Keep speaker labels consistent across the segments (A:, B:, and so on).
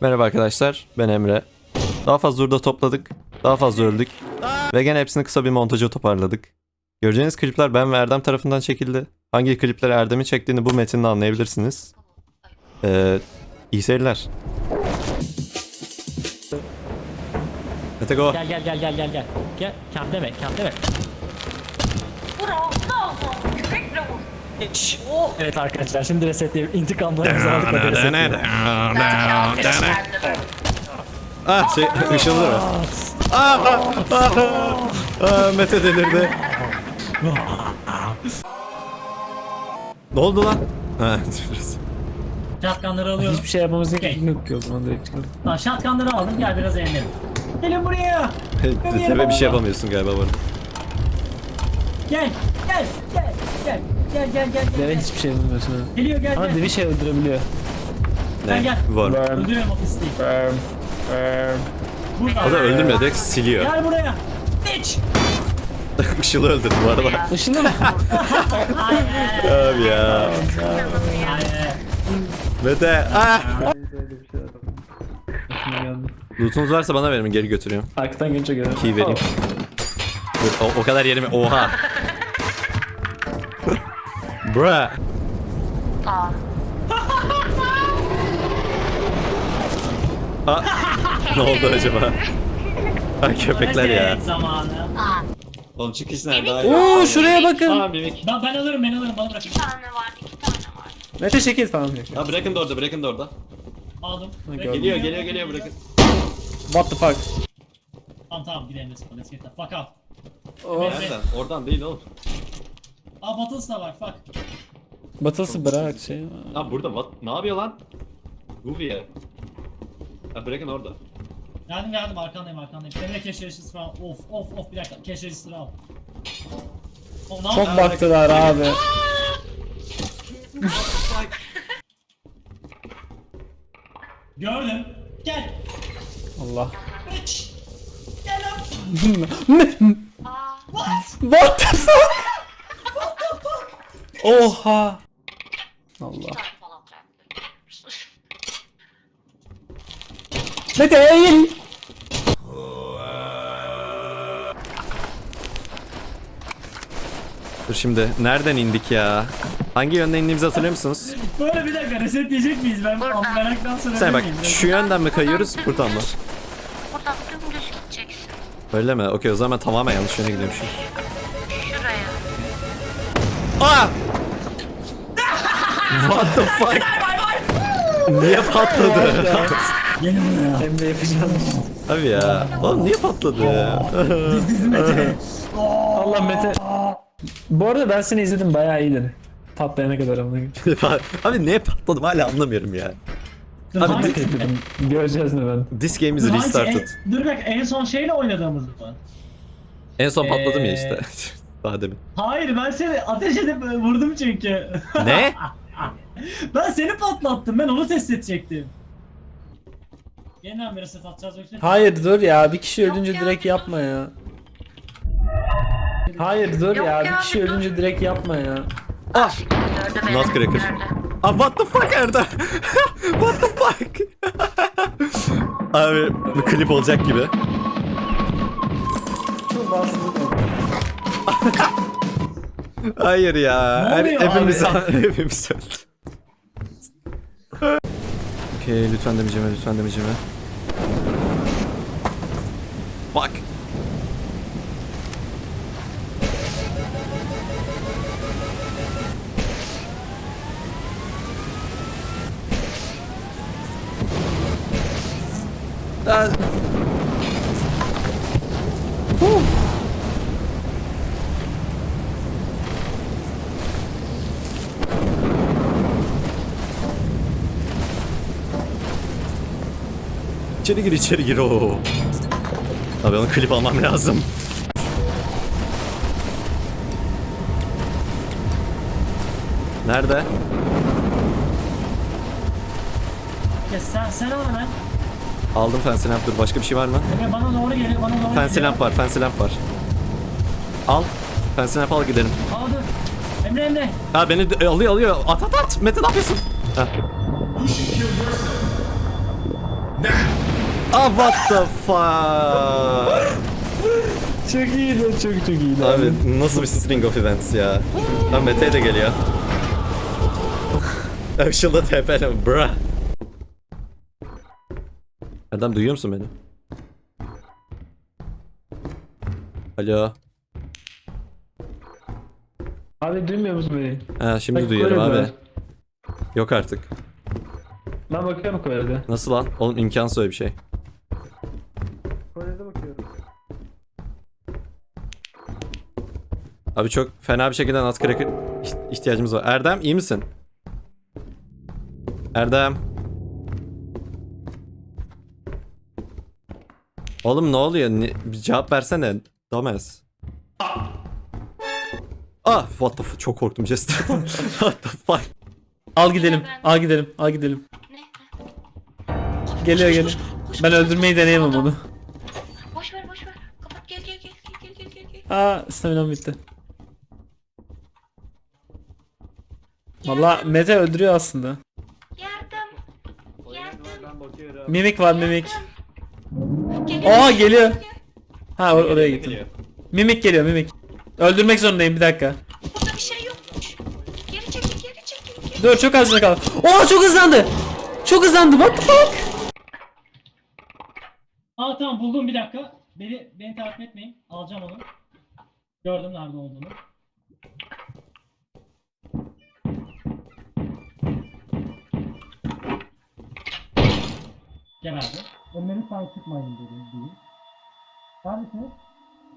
A: Merhaba arkadaşlar, ben Emre. Daha fazla hurda topladık, daha fazla öldük ve gene hepsini kısa bir montaja toparladık. Göreceğiniz klipler ben ve Erdem tarafından çekildi. Hangi klipleri Erdem'in çektiğini bu metinde anlayabilirsiniz. Ee, iyi seyirler. Mete go.
B: Gel gel gel gel gel gel. Gel.
C: Bravo, bravo. Kürekle Oh.
B: Evet arkadaşlar şimdi resetleyip intikamlarımızı aldık hadi resetleyelim.
A: Ah şey ışınlı mı? Ah, ah, ah, ah, Mete delirdi. ne oldu lan? Ha, biraz.
B: Shotgunları alıyorum.
D: Hiçbir şey yapmamız
B: Okey.
D: yok ki o zaman direkt çıkalım.
B: Tamam shotgunları aldım gel biraz eğlenelim. Gelin buraya.
A: Deve bir şey yapamıyorsun galiba bu arada.
B: Gel gel gel gel gel gel gel
D: Deve
B: gel.
D: hiçbir şey yapamıyorsun ha.
B: Geliyor gel
D: Ama
B: gel.
D: devi şey öldürebiliyor.
B: Gel gel.
A: Var.
B: Öldürüyorum o pisliği. Burada.
A: O da öldürmüyor direkt siliyor.
B: Gel buraya. Bitch.
A: Işıl'ı öldürdü bu arada.
D: Işını mı?
A: Abi ya. Mete. Ah.
D: Geldi.
A: Lootunuz varsa bana verin geri götürüyorum.
D: Arkadan gelince göre.
A: Key vereyim. Dur, o, o kadar yerime. Oha. Bra.
C: Aa.
A: Ah. ne oldu acaba? Ay köpekler ya.
B: Reset zamanı.
C: Aa.
E: Oğlum çıkış nerede? Hayır.
D: Oo şuraya bakın.
E: Tamam mimik.
B: Ben, ben alırım ben alırım bana bırak.
C: Bir tane var, iki tane var.
D: Mete şekil falan yok.
E: Ha bırakın da orada bırakın da orada.
B: Aldım.
D: gördüm.
E: Geliyor geliyor geliyor bırakın.
D: What the fuck?
B: Tamam tamam gidelim let's go let's get the fuck out.
D: Oh.
E: Nereden? Oradan değil oğlum.
B: Aa Battles da var fuck.
D: Batılsı bırak şey.
E: Ha burada what? Ne yapıyor lan? Goofy'ye. Ha bırakın orada.
B: Geldim geldim arkandayım arkandayım. Emre cash register al. Of of of bir dakika cash register al. O ne
D: Çok
B: yaptın?
D: baktılar abi.
B: Gördüm. Gel.
D: Allah.
B: Gel lan.
C: Aa.
D: What the fuck? Oha. Allah.
C: Bir tane falan bıraktım.
D: Mete eğil.
A: Dur şimdi nereden indik ya? Hangi yönden indiğimizi hatırlıyor musunuz?
B: Böyle bir dakika resetleyecek miyiz? Ben meraktan sonra
A: Sen bak şu yönden mi kayıyoruz buradan mı?
C: Buradan dümdüz gideceksin.
A: Öyle mi? Okey o zaman tamamen yanlış yöne gidiyormuşum.
C: Şuraya.
A: Aa! What the fuck? niye patladı?
B: Gelin buraya.
D: Emre yapacağım.
A: Abi ya. Oğlum niye patladı?
D: Allah Mete. Bu arada ben seni izledim bayağı iyiydin. Patlayana kadar amına koyayım.
A: Abi niye patladım hala anlamıyorum ya. Abi di-
D: Göreceğiz ne ben.
A: this game is restarted.
B: En, dur bir dakika en son şeyle oynadığımız mı?
A: En son patladım ya
B: Ee,
A: işte. Daha demin.
B: Hayır ben seni ateş edip e, vurdum çünkü.
A: Ne?
B: Ben seni patlattım ben onu test edecektim. Yeniden bir reset atacağız yoksa.
D: Hayır dur ya bir kişi
C: Yok
D: ölünce
C: ya,
D: direkt
C: bir
D: yapma ya. Hayır dur
C: Yok
D: ya bir
C: ya,
D: kişi
C: bir dur.
D: ölünce direkt yapma ya.
A: Ah! Nutcracker.
C: Gördü.
A: Aa what the fuck Erdem? what the fuck? Abi bu klip olacak gibi.
D: Çok rahatsızlık oldu.
A: Hayır ya.
B: Ne
A: Her,
B: oluyor
A: hepimiz, hepimiz öldü. Okey lütfen demeyeceğim lütfen demeyeceğim. Bak. Ah. İçeri gir içeri gir o. Abi onu klip almam lazım. Nerede?
B: Ya sen, sen al hemen.
A: Aldım fancy lamp dur başka bir şey var mı?
B: Emre bana doğru geliyor bana doğru geliyor.
A: lamp var fancy lamp var. Al. Fancy lamp al gidelim.
B: Dur. Emre Emre.
A: Ha beni de- alıyor alıyor. At at at. Mete ne yapıyorsun? Ha. Ah what the fuck?
F: Çok iyiydi, çok çok iyiydi.
A: Abi nasıl bir string of events ya? Lan Mete de geliyor. Işıl'da TP'le bra. Erdem duyuyor musun beni? Alo.
F: Abi duymuyor musun beni?
A: Ha şimdi
F: Bak,
A: duyuyorum abi. Yok artık.
F: Ben bakıyorum Kore'de.
A: Nasıl lan? Oğlum imkansız öyle bir şey. Abi çok fena bir şekilde nutcracker iht- ihtiyacımız var. Erdem iyi misin? Erdem. Oğlum ne oluyor? Ne- bir cevap versene. Dumbass. Ah what the fuck çok korktum Jester'dan. what the fuck.
D: Al gidelim. Al gidelim. Al gidelim.
C: Ne?
D: Geliyor geliyor. Ben öldürmeyi deneyemem onu.
C: Boş ver boş ver. Kapat gel gel gel gel gel gel gel.
D: Aa staminam bitti. Valla Mete öldürüyor aslında.
C: Yardım.
G: Bakıyorum.
D: Mimik var mimik. Aa geliyor. Ha or- oraya
G: Geliyor.
D: gittim. Mimik geliyor mimik. Öldürmek zorundayım bir dakika.
C: Burada bir şey yokmuş. Geri çekil geri çekil. Geri.
D: Dur çok az kaldı. Oo çok hızlandı. Çok hızlandı. What the fuck?
B: Aa tamam buldum bir dakika. Beni beni takip etmeyin. Alacağım onu. Gördüm nerede olduğunu. Geberdi. Önleri sağ çıkmayın dedim değil. Neredesiniz?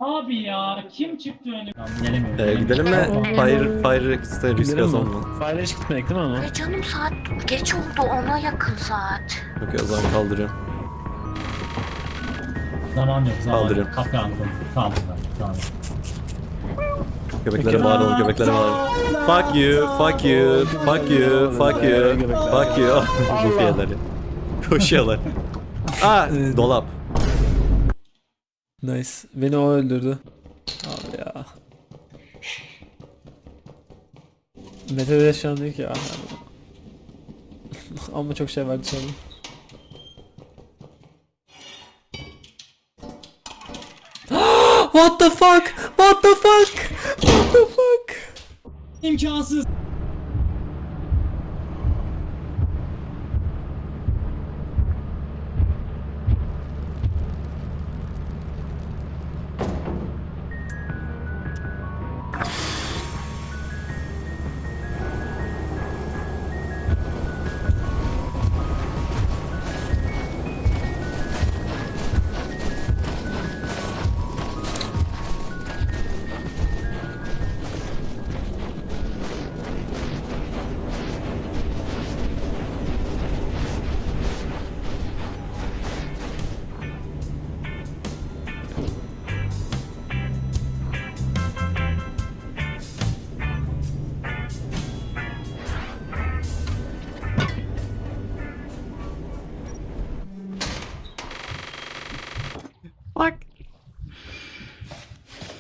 B: Abi ya kim çıktı önüme?
A: Ee, gidelim mi? Fire, fire X'te risk azalma.
F: Fayda hiç gitmedik değil mi ama?
C: E canım saat geç oldu ona yakın saat.
A: Okey o zaman kaldırıyorum.
B: Zaman yok zaman
A: Kaldırıyorum.
B: yok. Kapkaranlık oldu. Tamam tamam tamam.
A: Göbeklere bağıralım, göbeklere bağıralım. Fuck you, fuck you, fuck you, fuck you, fuck you. Bu fiilleri. Koşuyorlar. Aa, dolap.
D: Nice. Beni o öldürdü. Abi ya. Mete de şu an diyor ki "Ah, Ama çok şey var dışarıda. What the fuck? What the fuck? What the fuck?
B: İmkansız.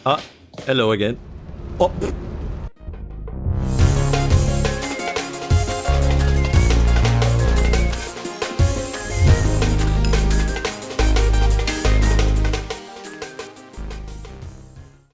A: Ah, hello again. Oh,